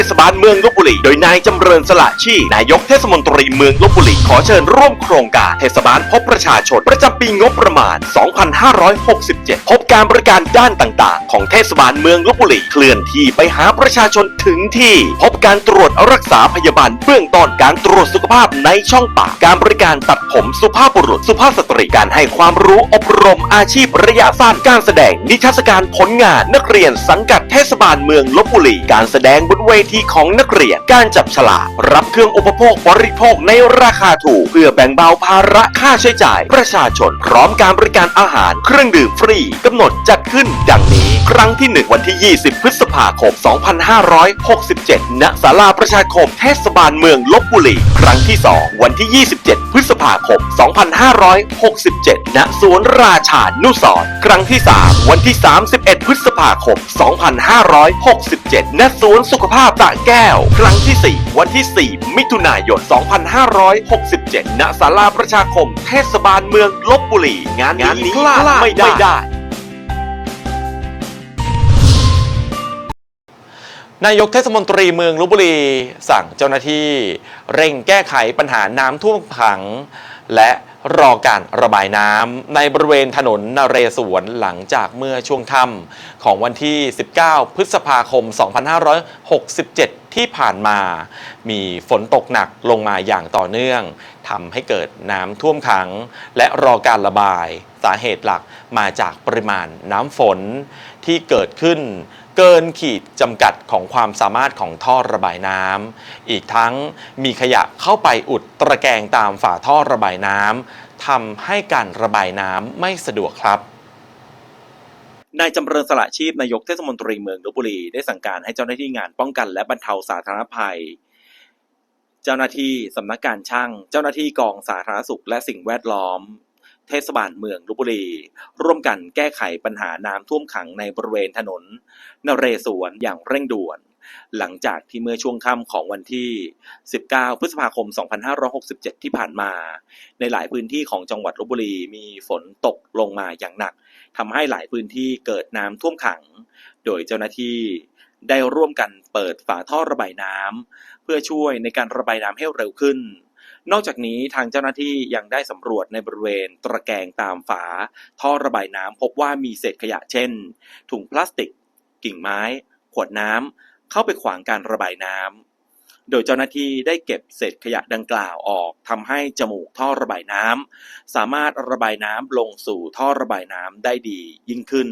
เทศบาลเมืองลบบุรี โดยนายจำเริญสละชีนายกเทศมนตรีเมืองลบบุรีขอเชิญร่วมโครงการเทศบาลพบประชาชนประจำปีงบประมาณ 2567 พบการบริการด้านต่าง ๆ ของเทศบาลเมืองลบบุรี เคลื่อนที่ไปหาประชาชนถึงที่ พบการตรวจรักษาพยาบาลเบื้องต้นการตรวจสุขภาพในช่องปากการบริการตัดผมสุภาพบุรุษสุภาพสตรีการให้ความรู้อบรมอาชีพระยะสั้นการแสดงนิทรรศการผลงานนักเรียนสังกัดเทศบาลเมืองลบบุรีการแสดงบนเวที่ของนักเรียน การจับฉลากรับเครื่องอุปโภคบริโภคในราคาถูก เพื่อแบ่งเบาภาระค่าใช้จ่าย ประชาชนพร้อมการบริการอาหารเครื่องดื่มฟรีกำหนดจัดขึ้นดังนี้ ครั้งที่ 1 วันที่ 20 พฤษภาคม 2567 ณ ศาลาประชาคมเทศบาลเมืองลบบุรีครั้งที่ 2 วันที่ 27 พฤษภาคม 2567 ณ สวนราชานุสรครั้งที่ 3 วันที่ 31 พฤษภาคม 2567 ณ สวนสุขภาพตะแก้ว ครั้งที่ 4 วันที่ 4 มิถุนายน 2567 ณ ศาลาประชาคม เทศบาลเมืองลบบุรี งานนี้พลาดไม่ได้นายกเทศมนตรีเมืองลบบุรี สั่งเจ้าหน้าที่ เร่งแก้ไขปัญหาน้ำท่วมขัง และ รอการระบายน้ำในบริเวณถนนนเรศวรหลังจากเมื่อช่วงค่ำของวันที่ 19 พฤษภาคม 2567 ที่ผ่านมา มีฝนตกหนักลงมาอย่างต่อเนื่องทำให้เกิดน้ำท่วมขัง และรอการระบาย สาเหตุหลักมาจากปริมาณน้ำฝนที่เกิดขึ้น เกินขีดจำกัดของความสามารถของท่อระบายน้ำอีกทั้งมีขยะเข้าไปอุดตะแกรงตามฝาท่อระบายน้ำทำให้การระบายน้ำไม่สะดวกครับนายจำเริญสละชีพนายกเทศมนตรีเมืองลบบุรีได้สั่งการให้เจ้าหน้าที่งานป้องกันและบรรเทาสาธารณภัย เจ้าหน้าที่สำนักการช่าง เจ้าหน้าที่กองสาธารณสุขและสิ่งแวดล้อม เทศบาลเมืองลบบุรี ร่วมกันแก้ไขปัญหาน้ำท่วมขังในบริเวณถนนนเรศวรอย่างเร่งด่วน หลังจากที่เมื่อช่วงค่ำของวันที่ 19 พฤษภาคม 2567 ที่ผ่านมา ในหลายพื้นที่ของจังหวัดลบบุรีมีฝนตกลงมาอย่างหนักทำให้หลายพื้นที่เกิดน้ำท่วมขัง โดยเจ้าหน้าที่ได้ร่วมกันเปิดฝาท่อระบายน้ำเพื่อช่วยในการระบายน้ำให้เร็วขึ้น นอกจากนี้ทางเจ้าหน้าที่ยังได้สำรวจในบริเวณตระแกรงตามฝา ท่อระบายน้ำพบว่ามีเศษขยะเช่น ถุงพลาสติก กิ่งไม้ ขวดน้ำเข้าไปขวางการระบายน้ำโดยเจ้าหน้าที่ได้เก็บเศษขยะดังกล่าวออกทำให้จมูกท่อระบายน้ำสามารถระบายน้ำลงสู่ท่อระบายน้ำได้ดียิ่งขึ้น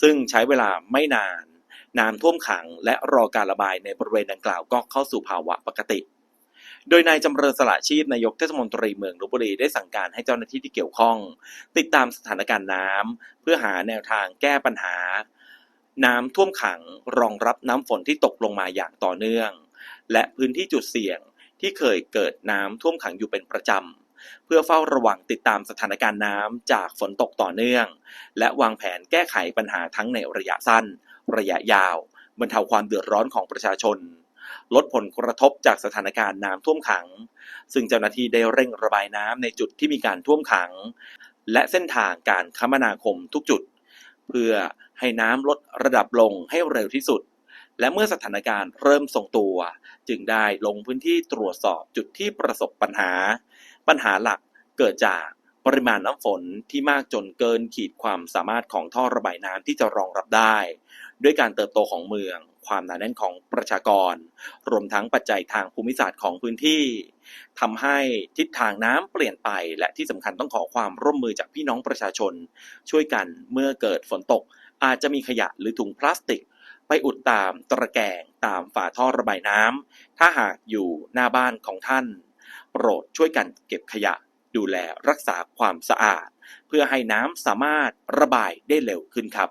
ซึ่งใช้เวลาไม่นาน น้ำท่วมขังและรอการระบายในบริเวณดังกล่าวก็เข้าสู่ภาวะปกติ โดยนายจำเริญสละชีพนายกเทศมนตรีเมืองลบบุรีได้สั่งการให้เจ้าหน้าที่ที่เกี่ยวข้อง ติดตามสถานการณ์น้ำเพื่อหาแนวทางแก้ปัญหา น้ำท่วมขังรองรับน้ำฝนที่ตกลงมาอย่างต่อเนื่อง และพื้นที่จุดเสี่ยงที่เคยเกิดน้ำท่วมขังอยู่เป็นประจำเพื่อเฝ้าระวังติดตามสถานการณ์น้ำจากฝนตกต่อเนื่อง และวางแผนแก้ไขปัญหาทั้งในระยะสั้น ระยะยาวบรรเทาความเดือดร้อนของประชาชน ลดผลกระทบจากสถานการณ์น้ำท่วมขัง ซึ่งเจ้าหน้าที่ได้เร่งระบายน้ำในจุดที่มีการท่วมขัง และเส้นทางการคมนาคมทุกจุด เพื่อให้น้ำลดระดับลงให้เร็วที่สุด และเมื่อสถานการณ์เริ่มทรงตัว จึงได้ลงพื้นที่ตรวจสอบจุดที่ประสบปัญหา ปัญหาหลักเกิดจากปริมาณน้ำฝนที่มากจนเกินขีดความสามารถของท่อระบายน้ำที่จะรองรับได้ ด้วยการเติบโตของเมือง ความหนาแน่นของประชากร รวมทั้งปัจจัยทางภูมิศาสตร์ของพื้นที่ทำให้ทิศทางน้ำเปลี่ยนไป และที่สำคัญต้องขอความร่วมมือจากพี่น้องประชาชน ช่วยกันเมื่อเกิดฝนตก อาจจะมีขยะหรือถุงพลาสติก ไปอุดตามตะแกรงตามฝาท่อระบายน้ำถ้าหากอยู่หน้าบ้านของท่าน โปรดช่วยกันเก็บขยะดูแลรักษาความสะอาด เพื่อให้น้ำสามารถระบายได้เร็วขึ้นครับ